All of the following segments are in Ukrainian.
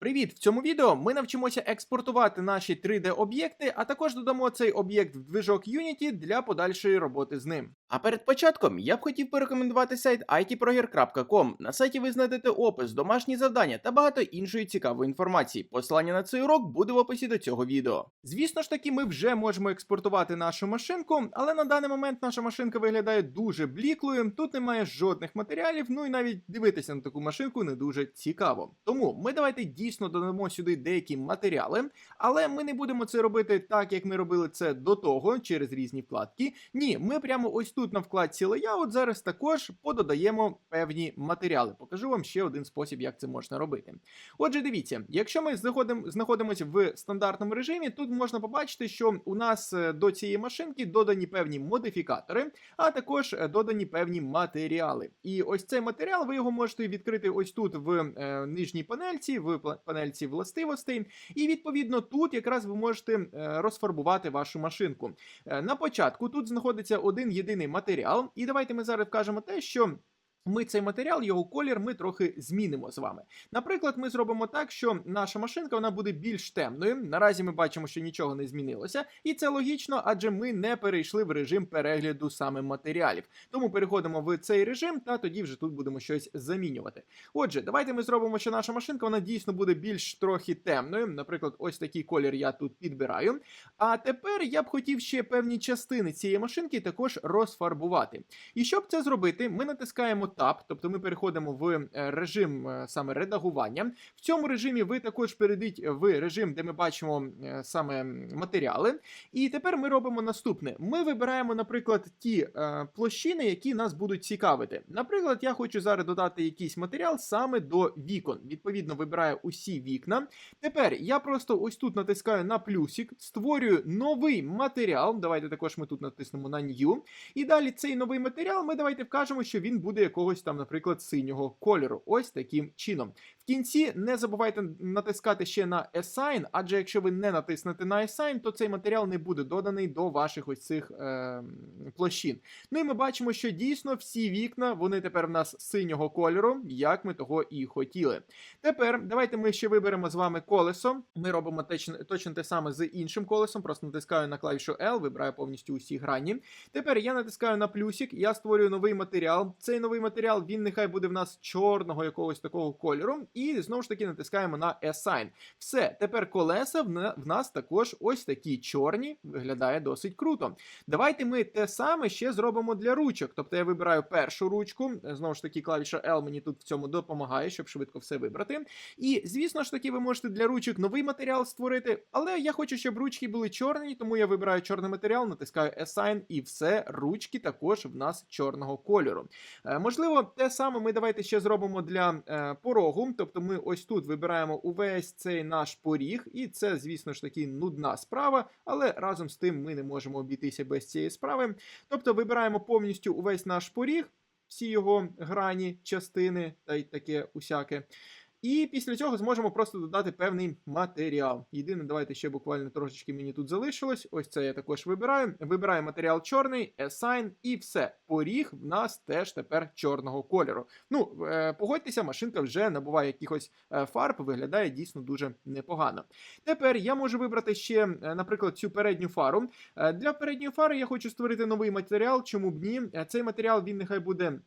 Привіт! В цьому відео ми навчимося експортувати наші 3D-об'єкти, а також додамо цей об'єкт в движок Unity для подальшої роботи з ним. А перед початком я б хотів порекомендувати сайт itproger.com. На сайті ви знайдете опис, домашні завдання та багато іншої цікавої інформації. Посилання на цей урок буде в описі до цього відео. Звісно ж таки, ми вже можемо експортувати нашу машинку, але на даний момент наша машинка виглядає дуже бліклою. Тут немає жодних матеріалів, ну і навіть дивитися на таку машинку не дуже цікаво. Тому ми давайте дійсно додамо сюди деякі матеріали, але ми не будемо це робити так, як ми робили це до того, через різні вкладки. Ні, ми прямо ось тут на вкладці Layout зараз також пододаємо певні матеріали. Покажу вам ще один спосіб, як це можна робити. Отже, дивіться, якщо ми знаходимося в стандартному режимі, тут можна побачити, що у нас е, до цієї машинки додані певні модифікатори, а також е, додані певні матеріали. І ось цей матеріал ви його можете відкрити ось тут в е, нижній панельці, в панельці властивостей. І відповідно тут якраз ви можете е, розфарбувати вашу машинку. Е, На початку тут знаходиться один єдиний матеріал, і давайте ми зараз вкажемо те, що. Ми цей матеріал, його колір, ми трохи змінимо з вами. Наприклад, ми зробимо так, що наша машинка вона буде більш темною. Наразі ми бачимо, що нічого не змінилося, і це логічно, адже ми не перейшли в режим перегляду саме матеріалів. Тому переходимо в цей режим, та тоді вже тут будемо щось замінювати. Отже, давайте ми зробимо, що наша машинка вона дійсно буде більш трохи темною. Наприклад, ось такий колір я тут підбираю. А тепер я б хотів ще певні частини цієї машинки також розфарбувати. І щоб це зробити, ми натискаємо Tab, тобто ми переходимо в е, режим е, саме редагування. В цьому режимі ви також перейдіть в режим, де ми бачимо е, саме матеріали. І тепер ми робимо наступне: ми вибираємо, наприклад, ті площини, які нас будуть цікавити. Наприклад, я хочу зараз додати якийсь матеріал саме до вікон. Відповідно, вибираю усі вікна. Тепер я просто ось тут натискаю на плюсик, створюю новий матеріал. Давайте також ми тут натиснемо на New. І далі цей новий матеріал ми давайте вкажемо, що він буде якогось там, наприклад, синього кольору. Ось таким чином. В кінці не забувайте натискати ще на Assign, адже якщо ви не натиснете на Assign, то цей матеріал не буде доданий до ваших ось цих е, площин. Ну і ми бачимо, що дійсно всі вікна вони тепер в нас синього кольору, як ми того і хотіли. Тепер давайте ми ще виберемо з вами колесо. Ми робимо точно, те саме з іншим колесом. Просто натискаю на клавішу L, вибираю повністю усі грані. Тепер я натискаю на плюсик, я створюю новий матеріал. Цей новий матеріал він нехай буде в нас чорного якогось такого кольору. І знову ж таки натискаємо на Assign. Все, тепер колеса в нас також ось такі чорні, виглядає досить круто. Давайте ми те саме ще зробимо для ручок. Тобто я вибираю першу ручку. Знову ж таки, клавіша L мені тут в цьому допомагає, щоб швидко все вибрати. І звісно ж таки, ви можете для ручок новий матеріал створити, але я хочу, щоб ручки були чорні, тому я вибираю чорний матеріал, натискаю Assign, і все, ручки також в нас чорного кольору. Е, можливо, те саме ми давайте ще зробимо для е, порогу. Тобто ми ось тут вибираємо увесь цей наш поріг, і це, звісно ж таки, нудна справа, але разом з тим ми не можемо обійтися без цієї справи. Тобто вибираємо повністю увесь наш поріг, всі його грані, частини та й таке усяке. І після цього зможемо просто додати певний матеріал. Єдине, давайте ще буквально трошечки мені тут залишилось. Ось це я також вибираю. Вибираю матеріал чорний, assign і все. Поріг в нас теж тепер чорного кольору. Ну, е, погодьтеся, машинка вже набуває якихось е, фарб, виглядає дійсно дуже непогано. Тепер я можу вибрати ще, е, наприклад, цю передню фару. Для передньої фари я хочу створити новий матеріал. Чому б ні? Цей матеріал він нехай буде.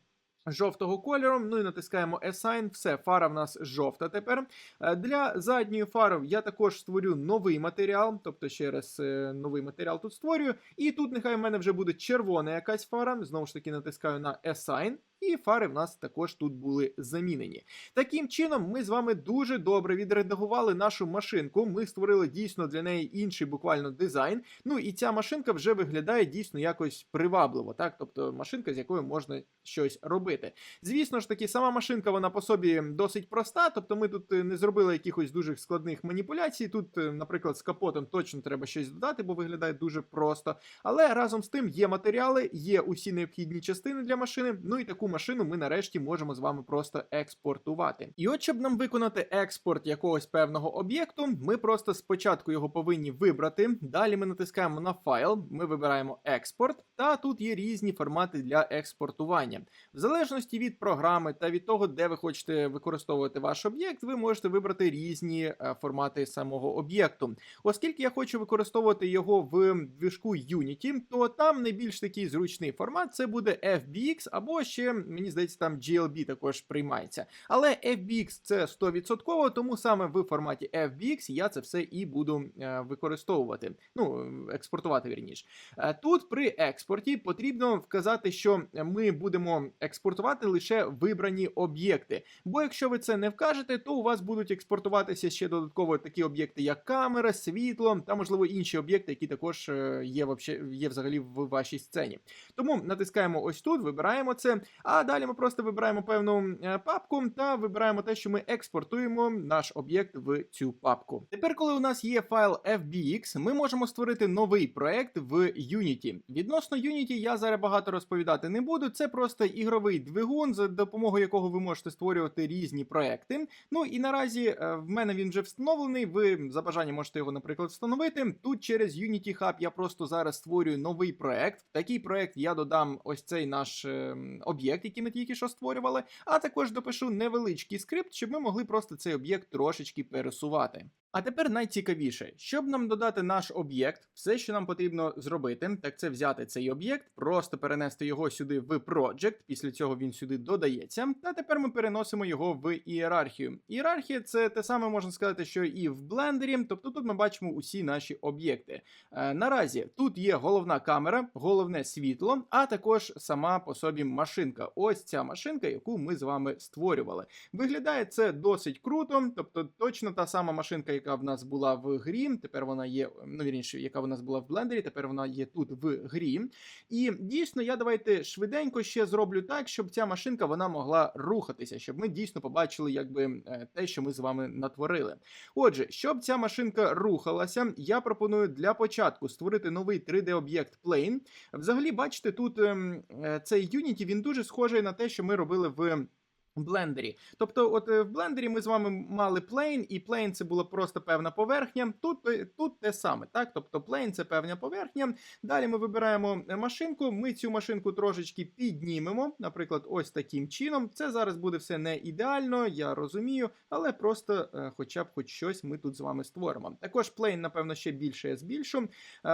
Жовтого кольору, ну і натискаємо Assign, все, фара в нас жовта тепер. Е, Для задньої фари я також створю новий матеріал, тобто ще раз е, новий матеріал тут створюю. І тут нехай в мене вже буде червона якась фара. Знову ж таки натискаю на Assign, і фари в нас також тут були замінені. Таким чином, ми з вами дуже добре відредагували нашу машинку. Ми створили дійсно для неї інший буквально дизайн. Ну і ця машинка вже виглядає дійсно якось привабливо, так? Тобто машинка, з якою можна щось робити. Звісно ж таки, сама машинка вона по собі досить проста, тобто ми тут е, не зробили якихось дуже складних маніпуляцій. Тут, е, наприклад, з капотом точно треба щось додати, бо виглядає дуже просто. Але разом з тим є матеріали, є усі необхідні частини для машини. Ну і таку машину ми нарешті можемо з вами просто експортувати. І от щоб нам виконати експорт якогось певного об'єкту, ми просто спочатку його повинні вибрати. Далі ми натискаємо на файл, ми вибираємо експорт, та тут є різні формати для експортування. В залежності від програми та від того, де ви хочете використовувати ваш об'єкт, ви можете вибрати різні е, формати самого об'єкту. Оскільки я хочу використовувати його в движку Unity, то там найбільш такий зручний формат це буде FBX, або ще, мені здається, там GLB також приймається. Але FBX це 100%, тому саме в форматі FBX я це все і буду е, використовувати. Ну, експортувати вірніше. Е, Тут при експорті потрібно вказати, що ми будемо експортувати лише вибрані об'єкти. Бо якщо ви це не вкажете, то у вас будуть експортуватися ще додатково такі об'єкти, як камера, світло та можливо інші об'єкти, які також е, є є взагалі в вашій сцені. Тому натискаємо ось тут, вибираємо це. А далі ми просто вибираємо певну е, папку та вибираємо те, що ми експортуємо наш об'єкт в цю папку. Тепер, коли у нас є файл FBX, ми можемо створити новий проект в Unity. Відносно Unity я зараз багато розповідати не буду. Це просто ігровий двигун, за допомогою якого ви можете створювати різні проекти. Ну і наразі е, в мене він вже встановлений. Ви за бажанням можете його, наприклад, встановити. Тут через Unity Hub я просто зараз створюю новий проект. В такий проект я додам ось цей наш е, об'єкт, який ми тільки що створювали, а також допишу невеличкий скрипт, щоб ми могли просто цей об'єкт трошечки пересувати. А тепер найцікавіше, щоб нам додати наш об'єкт, все, що нам потрібно зробити, так це взяти цей об'єкт, просто перенести його сюди в Project, після цього він сюди додається. Та тепер ми переносимо його в ієрархію. Ієрархія це те саме можна сказати, що і в блендері, тобто тут ми бачимо усі наші об'єкти. Е, наразі тут є головна камера, головне світло, а також сама по собі машинка. Ось ця машинка, яку ми з вами створювали. Виглядає це досить круто, тобто точно та сама машинка, яка в нас була в грі. Тепер вона є, ну вірніше, яка в нас була в блендері, тепер вона є тут в грі. І дійсно, я давайте швиденько ще зроблю так, щоб ця машинка вона могла рухатися, щоб ми дійсно побачили, якби е, те, що ми з вами натворили. Отже, щоб ця машинка рухалася, я пропоную для початку створити новий 3D-об'єкт Plane. Взагалі, бачите, тут ем, е, цей Unity він дуже схожий на те, що ми робили в. Блендері. Тобто, от е, в блендері ми з вами мали plane, і plane це була просто певна поверхня. Тут е, тут те саме, так? Тобто plane це певна поверхня. Далі ми вибираємо е, машинку. Ми цю машинку трошечки піднімемо, наприклад, ось таким чином. Це зараз буде все не ідеально, я розумію, але просто хоча б хоч щось ми тут з вами створимо. Також plane, напевно, ще більше я збільшу.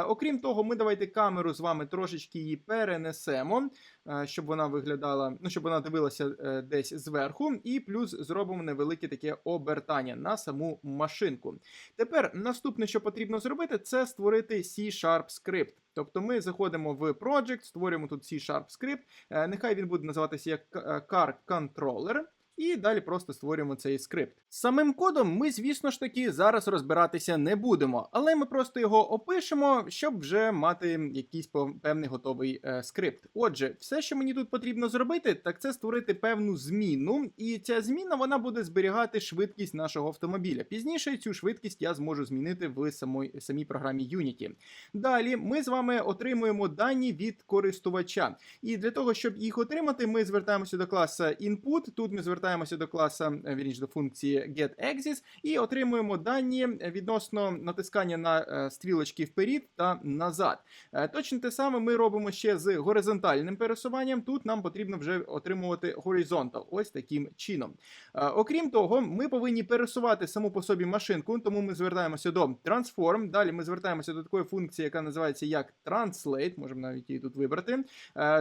Окрім того, ми давайте камеру з вами трошечки її перенесемо, щоб вона виглядала, ну щоб вона дивилася десь зверху, і плюс зробимо невелике таке обертання на саму машинку. Тепер наступне, що потрібно зробити, це створити C-Sharp скрипт. Тобто ми заходимо в Project, створюємо тут C-Sharp скрипт. Е, Нехай він буде називатися як е, Car Controller. І далі просто створюємо цей скрипт. З самим кодом ми, звісно ж таки, зараз розбиратися не будемо, але ми просто його опишемо, щоб вже мати якийсь певний готовий е, скрипт. Отже, все, що мені тут потрібно зробити, так це створити певну зміну, і ця зміна вона буде зберігати швидкість нашого автомобіля. Пізніше цю швидкість я зможу змінити в самій, самій програмі Unity. Далі ми з вами отримуємо дані від користувача. І для того, щоб їх отримати, ми звертаємося до класу input. Тут ми звертаємося до класу, е, вірніше, до функції getAxis і отримуємо дані відносно натискання на е, стрілочки вперед та назад. Е, Точно те саме ми робимо ще з горизонтальним пересуванням. Тут нам потрібно вже отримувати horizontal, ось таким чином. Окрім того, ми повинні пересувати саму по собі машинку, тому ми звертаємося до Transform. Далі ми звертаємося до такої функції, яка називається як Translate, можемо навіть її тут вибрати.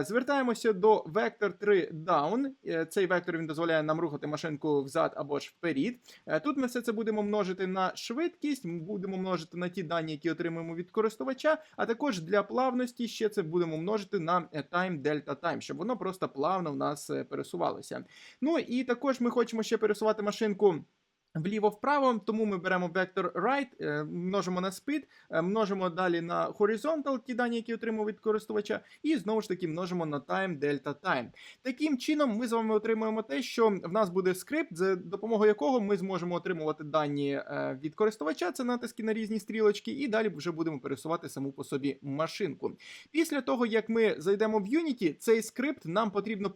Звертаємося до Vector 3 Down. Цей вектор він дозволяє нам рухати машинку взад або ж вперед. Е, Тут ми все це будемо множити на швидкість, будемо множити на ті дані, які отримуємо від користувача, а також для плавності ще це будемо множити на е, time delta time, щоб воно просто плавно в нас е, пересувалося. Ну і також ми хочемо ще пересувати машинку. Вліво-вправо, тому ми беремо вектор right, е, множимо на speed, е, множимо далі на horizontal, ті дані, які отримуємо від користувача, і знову ж таки множимо на time, delta time. Таким чином, ми з вами отримуємо те, що в нас буде скрипт, за допомогою якого ми зможемо отримувати дані е, від користувача, це натиски на різні стрілочки, і далі вже будемо пересувати саму по собі машинку. Після того, як ми зайдемо в Unity, цей скрипт нам потрібно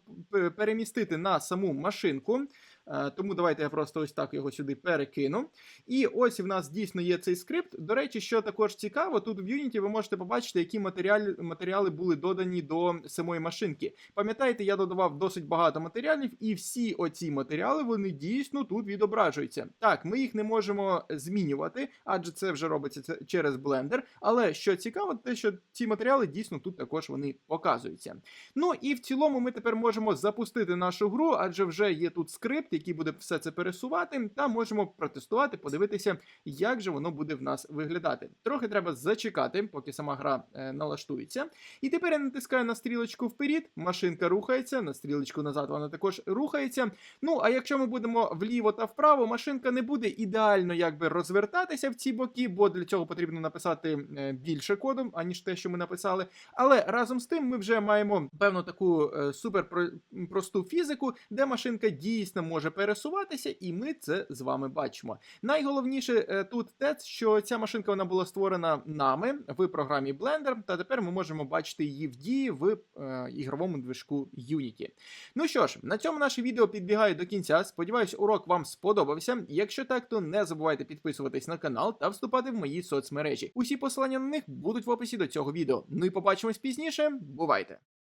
перемістити на саму машинку. Е, Тому давайте я просто ось так його сюди перекину. І ось в нас дійсно є цей скрипт. До речі, що також цікаво, тут в Unity ви можете побачити, які матеріали, матеріали були додані до самої машинки. Пам'ятаєте, я додавав досить багато матеріалів, і всі оці матеріали вони дійсно тут відображуються. Так, ми їх не можемо змінювати, адже це вже робиться через Blender. Але що цікаво, те, що ці матеріали дійсно тут також вони показуються. Ну і в цілому ми тепер можемо запустити нашу гру, адже вже є тут скрипт, який буде все це пересувати, та можемо протестувати, подивитися, як же воно буде в нас виглядати. Трохи треба зачекати, поки сама гра е, налаштується. І тепер я натискаю на стрілочку вперед, машинка рухається, на стрілочку назад вона також рухається. Ну а якщо ми будемо вліво та вправо, машинка не буде ідеально якби розвертатися в ці боки, бо для цього потрібно написати е, більше коду, аніж те, що ми написали. Але разом з тим ми вже маємо певну таку е, супер про- просту фізику, де машинка дійсно може пересуватися, і ми це з вами бачимо. Найголовніше е, тут те, що ця машинка вона була створена нами в програмі Blender, та тепер ми можемо бачити її в дії в е, ігровому движку Unity. Ну що ж, на цьому наше відео підбігає до кінця. Сподіваюсь, урок вам сподобався. Якщо так, то не забувайте підписуватись на канал та вступати в мої соцмережі. Усі посилання на них будуть в описі до цього відео. Ну і побачимось пізніше. Бувайте!